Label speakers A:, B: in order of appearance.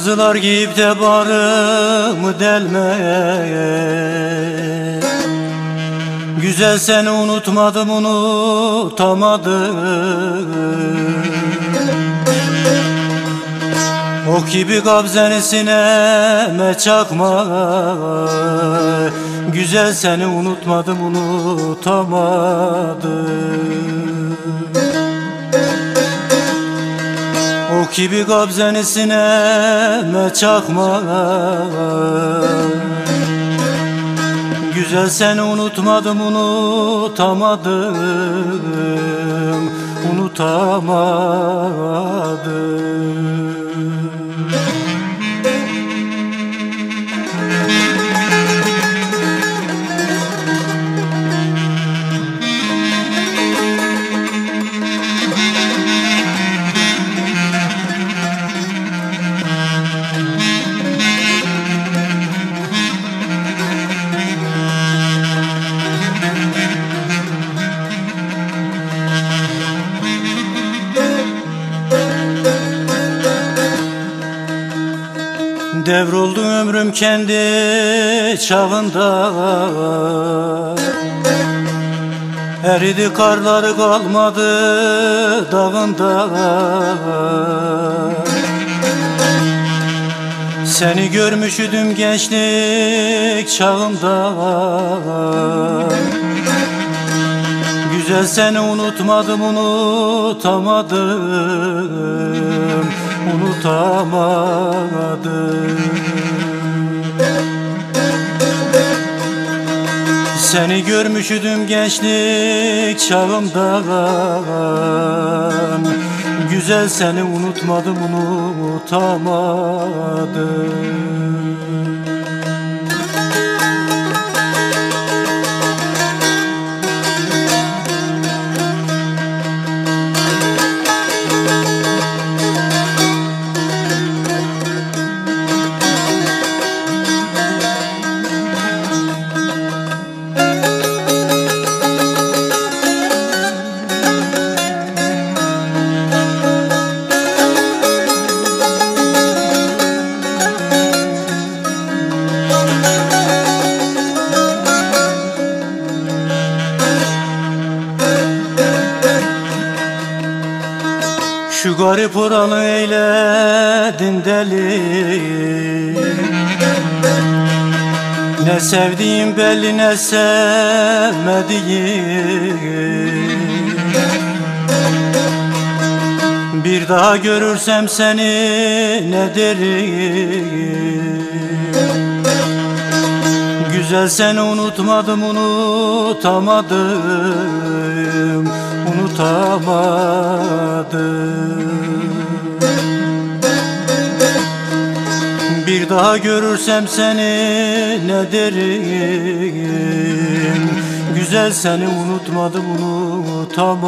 A: Kırmızılar giyip de barımı delmeye. Güzel seni unutmadım unutamadım. Ok gibi kabzeni sineme çakma Güzel seni unutmadım unutamadım Ok gibi kabzeni sineme çakma Güzel seni unutmadım unutamadım Unutamadım Devroldu ömrüm kendi çağında. Eridi karları kalmadı dağında. Seni görmüşüdüm gençlik çağımda Güzel seni unutmadım unutamadım Unutamadım Seni görmüşüdüm gençlik çağımdan Güzel seni unutmadım unutamadım Şu garip oranı eyledin deli. Ne sevdiğim belli ne sevmediğim. Bir daha görürsem seni ne derim Güzel seni unutmadım unutamadım Unutamadım. Bir daha görürsem seni ne derim Güzel seni unutmadım unutamadım